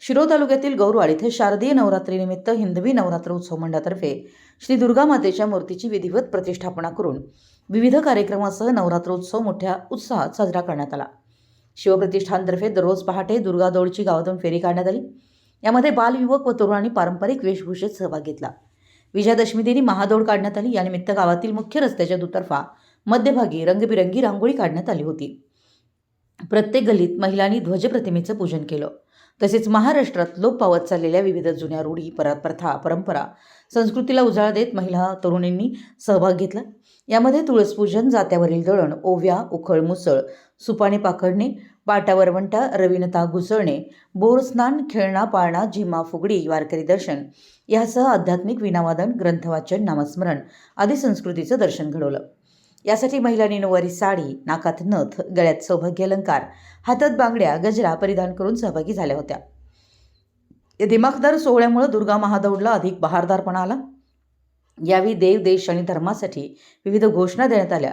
शिरोळ तालुक्यातील गौरवाड येथे शारदीय नवरात्रीनिमित्त हिंदवी नवरात्र उत्सव मंडळातर्फे श्री दुर्गा मातेच्या मूर्तीची विधिवत प्रतिष्ठापना करून विविध कार्यक्रमासह नवरात्रोत्सव मोठ्या उत्साहात साजरा करण्यात आला. शिवप्रतिष्ठानतर्फे दररोज पहाटे दुर्गा दौडची गावातून फेरी काढण्यात आली. यामध्ये बालयुवक व तरुणांनी पारंपरिक वेशभूषेत सहभाग घेतला. विजयादशमी दिनी महादौड काढण्यात आली. यानिमित्त गावातील मुख्य रस्त्याच्या दुतर्फा मध्यभागी रंगबिरंगी रांगोळी काढण्यात आली होती. प्रत्येक गल्लीत महिलांनी ध्वजप्रतिमेचं पूजन केलं. तसेच महाराष्ट्रात लोप पावत चाललेल्या विविध जुन्या रूढी परा प्रथा परंपरा संस्कृतीला उजाळा देत महिला तरुणींनी सहभाग घेतला. यामध्ये तुळसपूजन जात्यावरील दळण ओव्या उखळ मुसळ सुपाने पाखडणे बाटा वरवंटा रवीनता घुसळणे बोरस्नान खेळणा पाळणा झिमा फुगडी वारकरी दर्शन यासह आध्यात्मिक विनावादन ग्रंथवाचन नामस्मरण आदी संस्कृतीचं दर्शन घडवलं. यासाठी महिलांनी नऊवारी साडी नाकात नथ गळ्यात सौभाग्य अलंकार हातात बांगड्या गजरा परिधान करून सहभागी झाल्या होत्या. या दिमाखदार सोहळ्यामुळे दुर्गा महादौडला अधिक बहारदारपणा आला. यावेळी देव देश आणि धर्मासाठी विविध घोषणा देण्यात आल्या.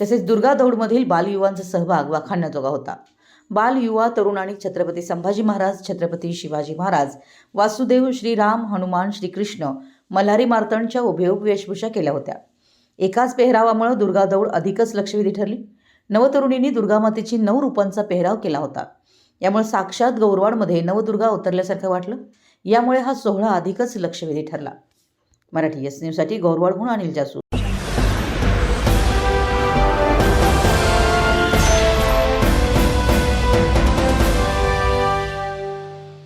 तसेच दुर्गा दौडमधील बालयुवांचा सहभाग वाखाणण्याजोगा होता. बाल युवा तरुण आणि छत्रपती संभाजी महाराज छत्रपती शिवाजी महाराज वासुदेव श्रीराम हनुमान श्रीकृष्ण मल्हारी मार्तंडच्या उभेउभ वेशभूषा केल्या होत्या. एकाच पेहरावामुळं दुर्गा दौड अधिकच लक्षवेधी ठरली. नवतरुणींनी दुर्गामातेची नऊ रूपांचा पेहराव केला होता. यामुळे साक्षात गौरवाडमध्ये नवदुर्गा उतरल्यासारखं वाटलं. यामुळे हा सोहळा अधिकच लक्षवेधी ठरला. मराठी एस न्यूजसाठी गौरवाडहून अनिल जासू.